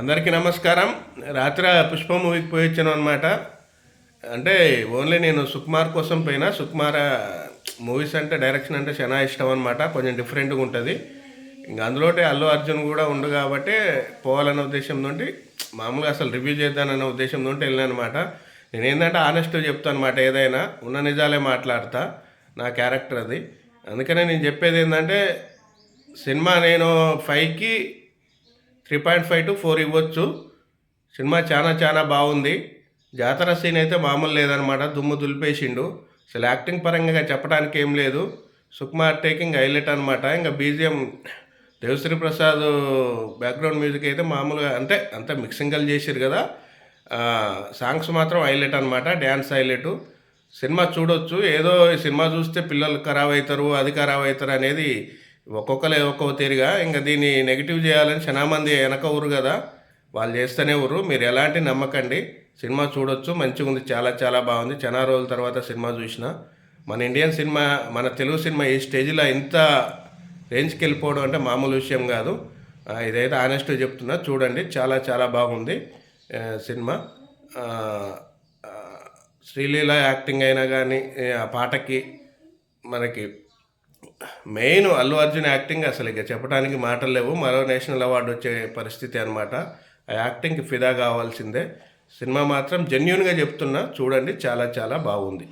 అందరికీ నమస్కారం. రాత్రి పుష్ప మూవీకి పోయి వచ్చాను అనమాట అంటే ఓన్లీ నేను సుకుమార్ కోసం పోయినా సుకుమార్ మూవీస్ అంటే డైరెక్షన్ అంటే చాలా ఇష్టం అనమాట కొంచెం డిఫరెంట్గా ఉంటుంది. ఇంకా అందులోటే అల్లు అర్జున్ కూడా ఉండు కాబట్టి పోవాలన్న ఉద్దేశంతో మామూలుగా అసలు రివ్యూ చేద్దానన్న ఉద్దేశంతో వెళ్ళాను అనమాట నేను ఏంటంటే ఆనెస్ట్ చెప్తాను అనమాట ఏదైనా ఉన్న నిజాలే మాట్లాడతా నా క్యారెక్టర్ అది. అందుకనే నేను చెప్పేది ఏంటంటే సినిమా నేను ఫైవ్కి three point five to four ఇవ్వచ్చు. సినిమా చాలా చాలా బాగుంది. జాతర సీన్ అయితే మామూలు లేదనమాట దుమ్ము దులిపేసిండు. అసలు యాక్టింగ్ పరంగా చెప్పడానికి ఏం లేదు. సుకుమార్ టేకింగ్ హైలైట్ అనమాట ఇంకా BGM Devi Sri Prasad background music అయితే మామూలుగా అంటే అంత మిక్సింగల్ చేసిరు కదా. సాంగ్స్ మాత్రం హైలైట్ అనమాట డ్యాన్స్ హైలైట్. సినిమా చూడొచ్చు. ఏదో ఈ సినిమా చూస్తే పిల్లలు ఖరాబ్ అవుతారు అది ఖరాబ్ అవుతారు అనేది ఒక్కొక్కరు ఒక్కొక్క తీరుగా. ఇంకా దీన్ని నెగిటివ్ చేయాలని చాలామంది వెనక ఊరు కదా. వాళ్ళు చేస్తూనే ఊరు. మీరు ఎలాంటి నమ్మకండి. సినిమా చూడొచ్చు. మంచిగా ఉంది. చాలా చాలా బాగుంది. చాలా రోజుల తర్వాత సినిమా చూసిన. మన ఇండియన్ సినిమా మన తెలుగు సినిమా ఈ స్టేజ్లో ఇంత రేంజ్కి వెళ్ళిపోవడం అంటే మామూలు విషయం కాదు. ఇదైతే ఆనెస్ట్గా చెప్తున్నా. చూడండి. చాలా చాలా బాగుంది సినిమా. శ్రీలీల యాక్టింగ్ అయినా కానీ ఆ పాటకి మనకి మెయిన్ అల్లు అర్జున్ యాక్టింగ్ అసలు ఇక చెప్పడానికి మాటలు లేవు. మరో నేషనల్ అవార్డు వచ్చే పరిస్థితి అనమాట ఆ యాక్టింగ్కి ఫిదా కావాల్సిందే. సినిమా మాత్రం జెన్యున్గా చెప్తున్నా చూడండి చాలా చాలా బాగుంది.